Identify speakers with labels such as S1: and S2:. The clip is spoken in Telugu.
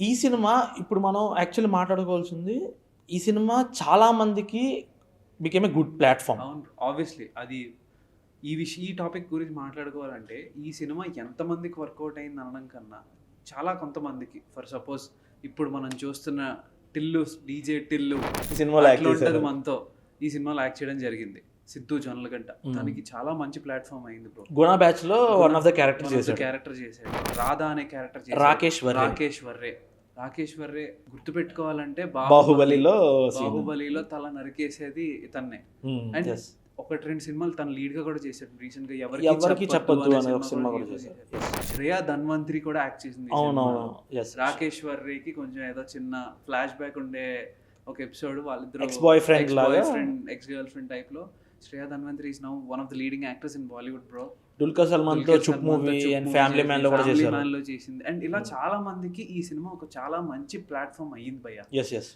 S1: ఈ సినిమా ఇప్పుడు మనం యాక్చువల్లీ మాట్లాడుకోవాల్సింది ఈ సినిమా చాలా మందికి బికేమ్ ఏ గుడ్ ప్లాట్ఫామ్
S2: అవును ఆబ్వియస్లీ అది ఈ విషయం ఈ టాపిక్ గురించి మాట్లాడుకోవాలంటే ఈ సినిమా ఎంతమందికి వర్కౌట్ అయింది అనడం కన్నా చాలా కొంతమందికి. ఫర్ సపోజ్ ఇప్పుడు మనం చూస్తున్న టిల్లు డీజే టిల్లు
S1: ఈ సినిమాలో
S2: ఉంటది. మనతో. ఈ సినిమాలో యాక్ట్ చేయడం జరిగింది. సిద్ధు జొన్నలగడ్డ.
S1: Hmm.
S2: తనకి చాలా మంచి ప్లాట్ఫామ్ అయింది బ్రో
S1: గుణ బ్యాచ్లో వన్ ఆఫ్ ద క్యారెక్టర్ చేశాడు.
S2: క్యారెక్టర్ చేశాడు. రాధా అనే క్యారెక్టర్
S1: రాకేష్.
S2: రాకేష్ వర్రే. రాకేష్ వర్రే గుర్తు పెట్టుకోవాలంటే
S1: బాహుబలిలో.
S2: బాహుబలిలో తల నరికేసేది ఇతన్నే
S1: Hmm,
S2: And
S1: yes.
S2: ఒకటి రెండు సినిమాలు తను లీడ్గా కూడా చేశాడు రీసెంట్గా
S1: ఎవరికి చెప్పొద్దు
S2: అనే
S1: ఒక సినిమా కూడా చేశాడు.
S2: శ్రేయా ధన్వంతరి కూడా యాక్ట్ చేసింది
S1: అవునవును
S2: రాకేష్ వర్రేకి కొంచెం ఏదో చిన్న ఫ్లాష్ బ్యాక్ ఉండే ఒక ఎపిసోడ్ వాళ్ళిద్దరు
S1: Ex-boyfriend లాగా.
S2: ఫ్రెండ్ ఎక్స్ గర్ల్ ఫ్రెండ్ టైప్లో Shreya Dhanvantari is now one of the leading actors in Bollywood bro
S1: Dulquer సల్మాన్తో Chup movie and family మ్యాన్లో కూడా చేశారు.
S2: మ్యాన్లో చేసింది. అండ్ ఇలా చాలా మందికి ఈ సినిమా ఒక చాలా మంచి ప్లాట్ఫామ్ అయ్యింది భయ్య.
S1: Yes yes